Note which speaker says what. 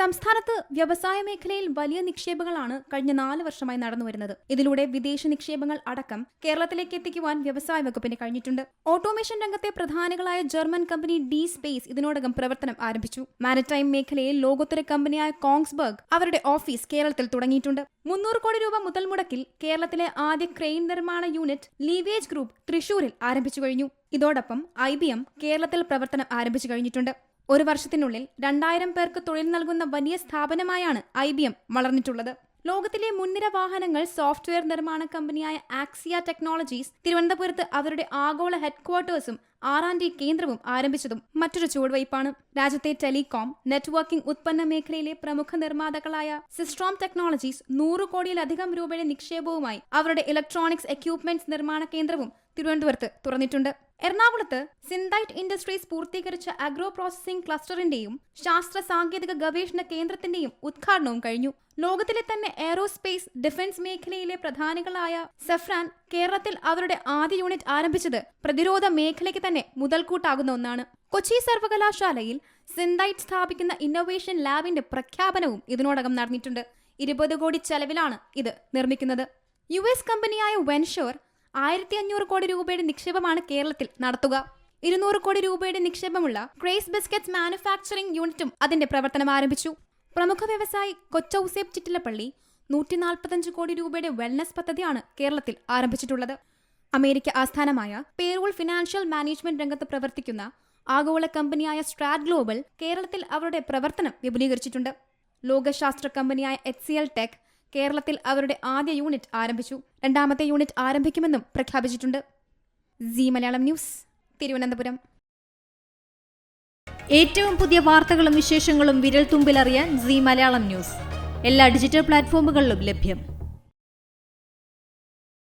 Speaker 1: സംസ്ഥാനത്ത് വ്യവസായ മേഖലയിൽ വലിയ നിക്ഷേപങ്ങളാണ് കഴിഞ്ഞ നാല് വർഷമായി നടന്നുവരുന്നത് ഇതിലൂടെ വിദേശ നിക്ഷേപങ്ങൾ അടക്കം കേരളത്തിലേക്ക് എത്തിക്കുവാൻ വ്യവസായ വകുപ്പിന് കഴിഞ്ഞിട്ടുണ്ട്. ഓട്ടോമേഷൻ രംഗത്തെ പ്രധാനികളായ ജർമ്മൻ കമ്പനി ഡി സ്പേസ് ഇതിനോടകം പ്രവർത്തനം ആരംഭിച്ചു. മാരിടൈം മേഖലയിൽ ലോകോത്തര കമ്പനിയായ കോങ്സ്ബർഗ് അവരുടെ ഓഫീസ് കേരളത്തിൽ തുടങ്ങിയിട്ടുണ്ട്. മുന്നൂറ് കോടി രൂപ മുതൽ മുടക്കിൽ കേരളത്തിലെ ആദ്യ ക്രെയിൻ നിർമ്മാണ യൂണിറ്റ് ലീവേജ് ഗ്രൂപ്പ് തൃശൂരിൽ ആരംഭിച്ചു കഴിഞ്ഞു. ഇതോടൊപ്പം ഐ കേരളത്തിൽ പ്രവർത്തനം ആരംഭിച്ചു കഴിഞ്ഞിട്ടുണ്ട്. ഒരു വർഷത്തിനുള്ളിൽ രണ്ടായിരം പേർക്ക് തൊഴിൽ നൽകുന്ന വലിയ സ്ഥാപനമായാണ് ഐ ബി എം വളർന്നിട്ടുള്ളത്. ലോകത്തിലെ മുൻനിര വാഹനങ്ങൾ സോഫ്റ്റ്വെയർ നിർമ്മാണ കമ്പനിയായ ആക്സിയ ടെക്നോളജീസ് തിരുവനന്തപുരത്ത് അവരുടെ ആഗോള ഹെഡ്ക്വാർട്ടേഴ്സും ആൻഡ് ഡി കേന്ദ്രവും ആരംഭിച്ചതും മറ്റൊരു ചുവടുവയ്പ്പാണ്. രാജ്യത്തെ ടെലികോം നെറ്റ്വർക്കിംഗ് ഉത്പന്ന മേഖലയിലെ പ്രമുഖ നിർമ്മാതാക്കളായ സിസ്ട്രോം ടെക്നോളജീസ് നൂറ് കോടിയിലധികം രൂപയുടെ നിക്ഷേപവുമായി അവരുടെ ഇലക്ട്രോണിക്സ് എക്യുപ്മെന്റ്സ് നിർമ്മാണ കേന്ദ്രവും തിരുവനന്തപുരത്ത് തുറന്നിട്ടുണ്ട്. എറണാകുളത്ത് സിന്തൈറ്റ് ഇൻഡസ്ട്രീസ് പൂർത്തീകരിച്ച അഗ്രോ പ്രോസസിംഗ് ക്ലസ്റ്ററിന്റെയും ശാസ്ത്ര സാങ്കേതിക ഗവേഷണ കേന്ദ്രത്തിന്റെയും ഉദ്ഘാടനവും കഴിഞ്ഞു. ലോകത്തിലെ തന്നെ എയറോസ്പേസ് ഡിഫൻസ് മേഖലയിലെ പ്രധാനികളായ സഫ്രാൻ കേരളത്തിൽ അവരുടെ ആദ്യ യൂണിറ്റ് ആരംഭിച്ചത് പ്രതിരോധ മേഖലയ്ക്ക് തന്നെ മുതൽക്കൂട്ടാകുന്ന ഒന്നാണ്. കൊച്ചി സർവകലാശാലയിൽ സിന്തൈറ്റ് സ്ഥാപിക്കുന്ന ഇന്നൊവേഷൻ ലാബിന്റെ പ്രഖ്യാപനവും ഇതിനോടകം നടന്നിട്ടുണ്ട്. ഇരുപത് കോടി ചെലവിലാണ് ഇത് നിർമ്മിക്കുന്നത്. യു എസ് കമ്പനിയായ വെൻഷോർ ആയിരത്തി അഞ്ഞൂറ് കോടി രൂപയുടെ നിക്ഷേപമാണ് കേരളത്തിൽ നടത്തുക. ഇരുന്നൂറ് കോടി രൂപയുടെ നിക്ഷേപമുള്ള ക്രേസ് ബിസ്ക്കറ്റ്സ് മാനുഫാക്ചറിംഗ് യൂണിറ്റും അതിന്റെ പ്രവർത്തനം ആരംഭിച്ചു. പ്രമുഖ വ്യവസായി കൊച്ചൌസേബ് ചിറ്റിലപ്പള്ളി നൂറ്റി നാൽപ്പത്തഞ്ച് കോടി രൂപയുടെ വെൽനസ് പദ്ധതിയാണ് കേരളത്തിൽ ആരംഭിച്ചിട്ടുള്ളത്. അമേരിക്ക ആസ്ഥാനമായ പേരൂൾ ഫിനാൻഷ്യൽ മാനേജ്മെന്റ് രംഗത്ത് പ്രവർത്തിക്കുന്ന ആഗോള കമ്പനിയായ സ്ട്രാറ്റ് ഗ്ലോബൽ കേരളത്തിൽ അവരുടെ പ്രവർത്തനം വിപുലീകരിച്ചിട്ടുണ്ട്. ലോകശാസ്ത്ര കമ്പനിയായ എച്ച് സി എൽ ടെക് കേരളത്തിൽ അവരുടെ ആദ്യ യൂണിറ്റ് ആരംഭിച്ചു. രണ്ടാമത്തെ യൂണിറ്റ് ആരംഭിക്കുമെന്നും പ്രഖ്യാപിച്ചിട്ടുണ്ട്. സി മലയാളം ന്യൂസ് തിരുവനന്തപുരം.
Speaker 2: ഏറ്റവും പുതിയ വാർത്തകളും വിശേഷങ്ങളും വിരൽ തുമ്പിലറിയാൻ സി മലയാളം ന്യൂസ്. എല്ലാ ഡിജിറ്റൽ പ്ലാറ്റ്ഫോമുകളിലും ലഭ്യം.